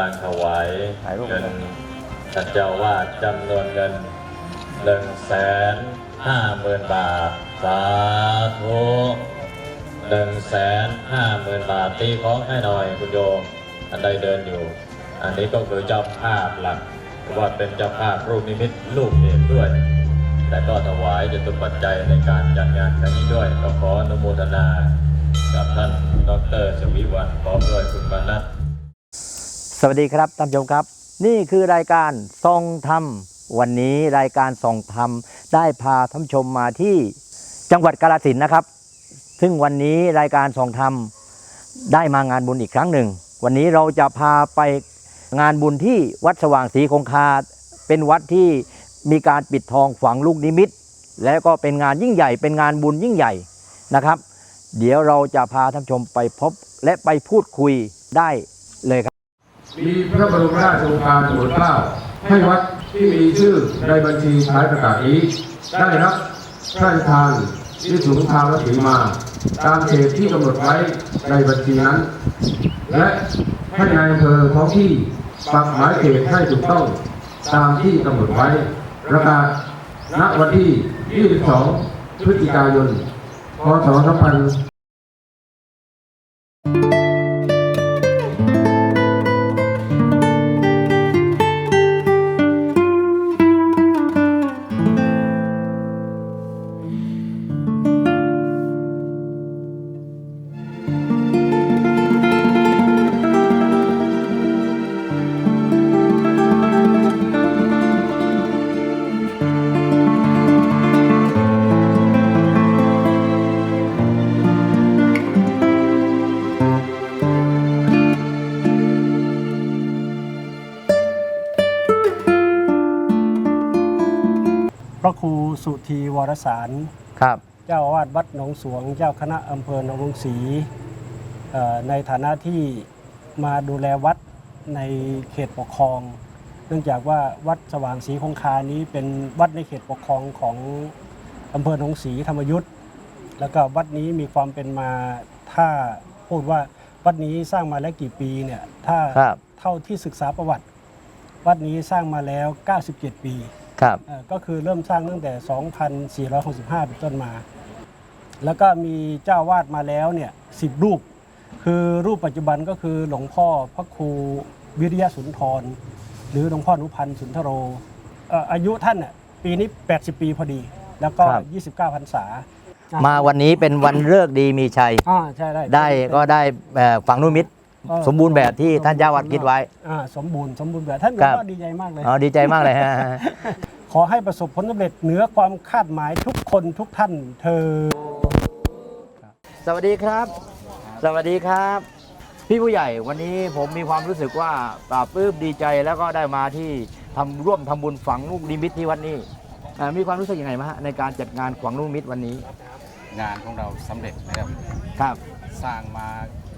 ถ่ายรูปเงินท่านเจ้าวาดจำนวนเงินหนึ่งแสนห้าหมื่นบาท สาธุหนึ่งแสนห้าหมื่นบาทตีของให้หน่อยคุณโยม อันใดเดินอยู่ อันนี้ก็คือเจ้าภาพหลักว่าเป็นเจ้าภาพรูปนิมิตลูกเอกด้วย แต่ก็ถวายจตุปัจจัยในการจัดงานครั้งนี้ด้วย ก็ขออนุโมทนา กับท่านดรชวิวันพร้อมด้วยคุณมนัส สวัสดีครับท่านผู้ชมครับ นี่คือรายการทรงธรรม วันนี้รายการทรงธรรม ได้พาท่านชมมาที่จังหวัดกาฬสินธุ์นะครับ ซึ่งวันนี้รายการทรงธรรม ได้มางานบุญอีกครั้งหนึ่ง วันนี้เราจะพาไปงานบุญที่วัดสว่างศรีคงคา เป็นวัดที่มีการปิดทองฝังลูกนิมิต และก็เป็นงานยิ่งใหญ่ เป็นงานบุญยิ่งใหญ่นะครับ เดี๋ยวเราจะพาท่านชมไปพบและไปพูดคุยได้เลยครับ มีพระบรมราชโองการโปรดเกล้าให้วัดที่มีชื่อในบัญชีท้ายประกาศนี้ ได้รับพระราชทานที่สูงทางและถือมา ตามเขตที่กำหนดไว้ในบัญชีนั้น และให้นายอำเภอท้องที่ปักหมายเขตให้ถูกต้องตามที่กำหนดไว้ ประกาศณวันที่ 22 พฤศจิกายน พศ 2500 พระครูสุธีวรสาร ครับ เจ้าอาวาสวัดหนองสวง เจ้าคณะอำเภอหนองกรุงศรีเอ่อในฐานะที่มาดูแลวัดในเขตปกครอง เนื่องจากว่าวัดสว่างศรีคงคานี้เป็นวัดในเขตปกครองของอำเภอหนองศรีธรรมยุทธ์แล้วก็วัดนี้มีความเป็นมาถ้าพูดว่าวัดนี้สร้างมาแล้วกี่ปีเนี่ยถ้าครับ เท่าที่ศึกษาประวัติ วัดนี้สร้างมาแล้ว 97 ปี ครับเอ่อก็คือเริ่มสร้างตั้งแต่ 2465 เป็นต้นมา แล้วก็มีเจ้าวาดมาแล้วเนี่ยสิบรูป คือรูปปัจจุบันก็คือหลวงพ่อพระครูวิริยสุนทร หรือหลวงพ่ออนุพันธ์สุนทโรเอ่ออายุท่านน่ะปีนี้ 80 ปีพอดี แล้วก็ ครับ 29พรรษา มา มาวันนี้เป็นวันเลิกษ์ดีมีชัย อ่าใช่ได้ได้ก็ได้เอ่อฝังนุมิตร ก็สมบูรณ์แบบที่ท่านเจ้าวัดคิดไว้ อ่าสมบูรณ์สมบูรณ์แบบท่านครับก็ดีใจมากเลย อ๋อดีใจมากเลยฮะ ขอให้ประสบผลสำเร็จเหนือความคาดหมายทุกคนทุกท่านเธอสวัสดีครับ สวัสดีครับ พี่ผู้ใหญ่วันนี้ผมมีความรู้สึกว่าปลาบปลื้มดีใจแล้วก็ได้มาที่ทำร่วมทำบุญฝังลูกนิมิตที่วัดนี้อ่ามีความรู้สึกยังไงมางฮะในการจัดงานฝังลูกนิมิตวันนี้งานของเราสำเร็จนะครับ ครับสร้างมา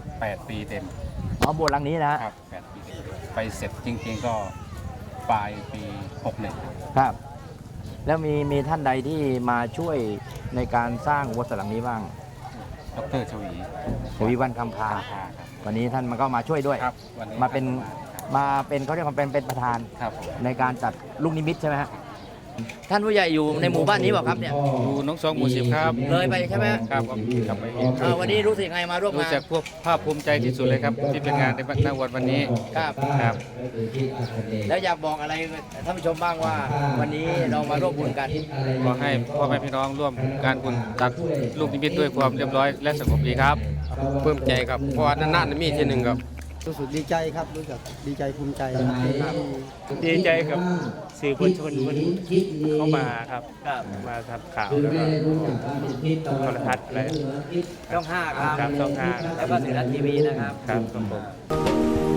8 ปีเต็มอ๋อโบสถ์หลังนี้นะฮะ ครับ8ปีเต็มไปเสร็จจริง ๆ ก็ ปลายปี61ครับ แล้วมีมีท่านใดที่มาช่วยในการสร้างวัดหลังนี้บ้างดรชวีชวีวันคำพาพาครับ วันนี้ท่านมันก็มาช่วยด้วย ครับวันนี้มาเป็นมาเป็นเขาเรียกว่าเป็นเป็นประธาน ครับผม ในการจัดลูกนิมิตใช่ไหมฮะ ท่านผู้ใหญ่อยู่ในหมู่บ้านนี้เปล่าครับเนี่ยดูน้องสองหมู่สิบครับเลยไปใช่ไหมครับผมกลับไปอีกเอ่อวันนี้รู้สึกยังไงมาร่วมรู้งาน จักพวกภาคภูมิใจที่สุดเลยครับ ที่เป็นงานในวันวันวันนี้ครับ ครับ แล้วอยากบอกอะไรท่านผู้ชมบ้างว่า วันนี้เรามาร่วมบุญกัน ขอให้พ่อแม่พี่น้องร่วมการบุญตักลูกนิมิตด้วยความเรียบร้อยและสงบดีครับ เพิ่มใจครับเพราะว่านานๆมีทีหนึ่งครับ รู้สึกดีใจครับรู้สึกดีใจภูมิใจครับที่ดีใจกับสื่อมวลชนมันเข้ามาครับมาทำข่าวแล้วก็โทรทัศน์อะไรช่องห้าครับครับช่องห้าแล้วก็สื่อรัฐทีวีนะครับครับครับผม